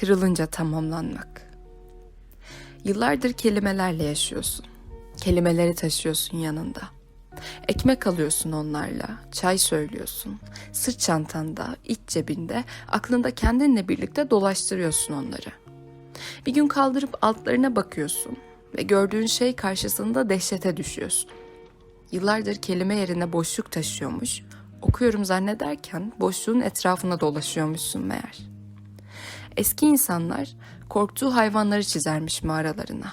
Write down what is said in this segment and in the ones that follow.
Kırılınca tamamlanmak. Yıllardır kelimelerle yaşıyorsun. Kelimeleri taşıyorsun yanında. Ekmek alıyorsun onlarla, çay söylüyorsun. Sırt çantanda, iç cebinde, aklında kendinle birlikte dolaştırıyorsun onları. Bir gün kaldırıp altlarına bakıyorsun ve gördüğün şey karşısında dehşete düşüyorsun. Yıllardır kelime yerine boşluk taşıyormuş, okuyorum zannederken boşluğun etrafına dolaşıyormuşsun meğer. Eski insanlar korktuğu hayvanları çizermiş mağaralarına.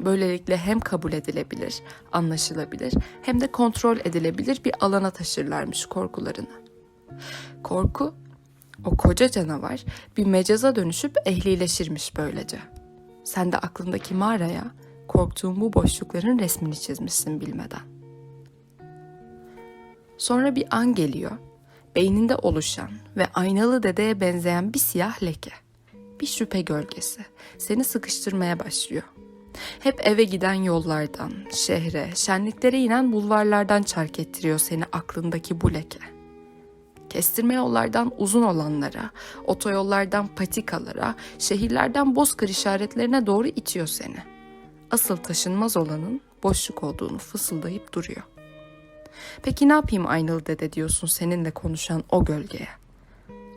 Böylelikle hem kabul edilebilir, anlaşılabilir hem de kontrol edilebilir bir alana taşırlarmış korkularını. Korku, o koca canavar bir mecaza dönüşüp ehlileşirmiş böylece. Sen de aklındaki mağaraya korktuğun bu boşlukların resmini çizmişsin bilmeden. Sonra bir an geliyor, beyninde oluşan ve aynalı dedeye benzeyen bir siyah leke. Bir şüphe gölgesi seni sıkıştırmaya başlıyor. Hep eve giden yollardan, şehre, şenliklere inen bulvarlardan çark ettiriyor seni aklındaki bu leke. Kestirme yollardan uzun olanlara, otoyollardan patikalara, şehirlerden bozkır işaretlerine doğru itiyor seni. Asıl taşınmaz olanın boşluk olduğunu fısıldayıp duruyor. Peki ne yapayım aynalı dede diyorsun seninle konuşan o gölgeye.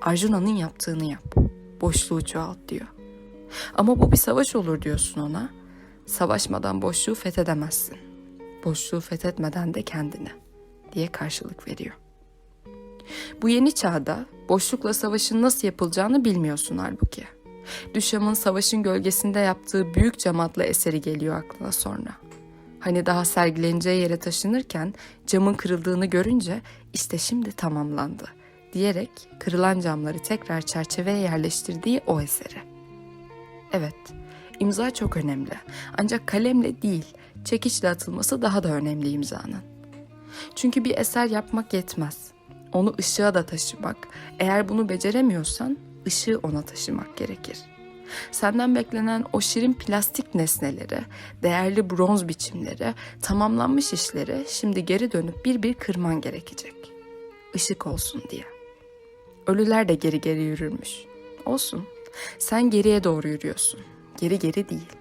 Arjuna'nın yaptığını yap. Boşluğu çoğalt diyor. Ama bu bir savaş olur diyorsun ona. Savaşmadan boşluğu fethedemezsin. Boşluğu fethetmeden de kendini diye karşılık veriyor. Bu yeni çağda boşlukla savaşın nasıl yapılacağını bilmiyorsun halbuki. Düşam'ın savaşın gölgesinde yaptığı büyük cam eseri geliyor aklına sonra. Hani daha sergileneceği yere taşınırken camın kırıldığını görünce işte şimdi tamamlandı diyerek kırılan camları tekrar çerçeveye yerleştirdiği o eseri. Evet, imza çok önemli. Ancak kalemle değil, çekiçle atılması daha da önemli imzanın. Çünkü bir eser yapmak yetmez. Onu ışığa da taşımak, eğer bunu beceremiyorsan ışığı ona taşımak gerekir. Senden beklenen o şirin plastik nesneleri, değerli bronz biçimleri, tamamlanmış işleri şimdi geri dönüp bir bir kırman gerekecek. Işık olsun diye. Ölüler de geri geri yürürmüş. Olsun. Sen geriye doğru yürüyorsun. Geri geri değil.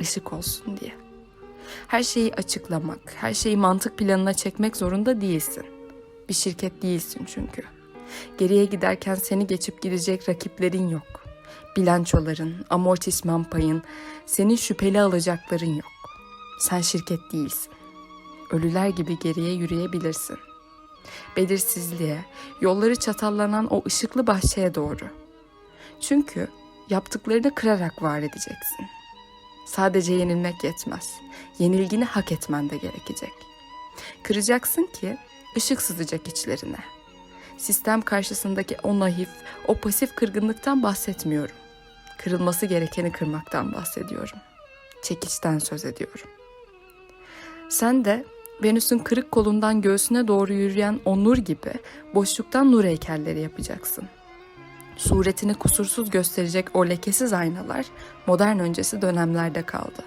Işık olsun diye. Her şeyi açıklamak, her şeyi mantık planına çekmek zorunda değilsin. Bir şirket değilsin çünkü. Geriye giderken seni geçip gidecek rakiplerin yok. Bilançoların, amortisman payın, senin şüpheli alacakların yok. Sen şirket değilsin. Ölüler gibi geriye yürüyebilirsin. Belirsizliğe, yolları çatallanan o ışıklı bahçeye doğru. Çünkü yaptıklarını kırarak var edeceksin. Sadece yenilmek yetmez. Yenilgini hak etmen de gerekecek. Kıracaksın ki ışık sızacak içlerine. Sistem karşısındaki o naif, o pasif kırgınlıktan bahsetmiyorum. Kırılması gerekeni kırmaktan bahsediyorum. Çekiçten söz ediyorum. Sen de Venüs'ün kırık kolundan göğsüne doğru yürüyen o nur gibi boşluktan nur heykelleri yapacaksın. Suretini kusursuz gösterecek o lekesiz aynalar modern öncesi dönemlerde kaldı.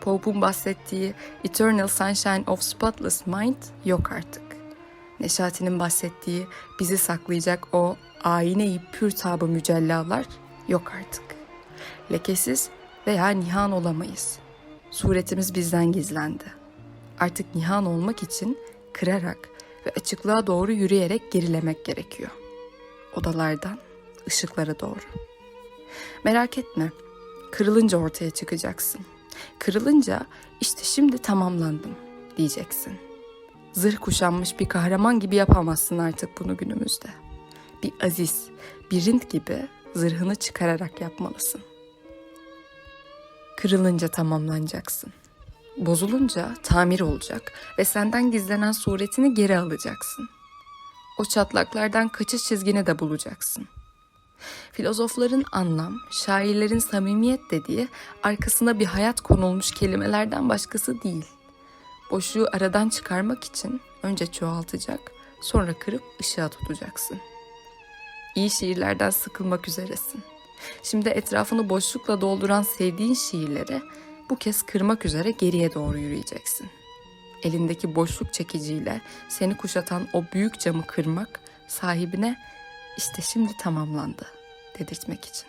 Pope'un bahsettiği Eternal Sunshine of Spotless Mind yok artık. Neşati'nin bahsettiği bizi saklayacak o ayine-i pür tabı mücellalar yok artık. Lekesiz veya nihan olamayız. Suretimiz bizden gizlendi. Artık nihan olmak için kırarak ve açıklığa doğru yürüyerek gerilemek gerekiyor. Odalardan ışıklara doğru. Merak etme, kırılınca ortaya çıkacaksın. Kırılınca işte şimdi tamamlandım diyeceksin. Zırh kuşanmış bir kahraman gibi yapamazsın artık bunu günümüzde. Bir aziz, bir rint gibi zırhını çıkararak yapmalısın. Kırılınca tamamlanacaksın. Bozulunca tamir olacak ve senden gizlenen suretini geri alacaksın. O çatlaklardan kaçış çizgini de bulacaksın. Filozofların anlam, şairlerin samimiyet dediği arkasına bir hayat konulmuş kelimelerden başkası değil. Boşluğu aradan çıkarmak için önce çoğaltacak, sonra kırıp ışığa tutacaksın. İyi şiirlerden sıkılmak üzeresin. Şimdi etrafını boşlukla dolduran sevdiğin şiirleri bu kez kırmak üzere geriye doğru yürüyeceksin. Elindeki boşluk çekiciyle seni kuşatan o büyük camı kırmak sahibine işte şimdi tamamlandı dedirtmek için.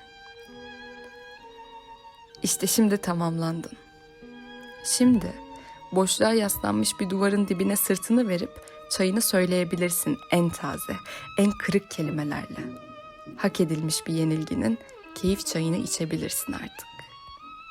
İşte şimdi tamamlandın. Şimdi boşluğa yaslanmış bir duvarın dibine sırtını verip çayını söyleyebilirsin en taze, en kırık kelimelerle. Hak edilmiş bir yenilginin keyif çayını içebilirsin artık.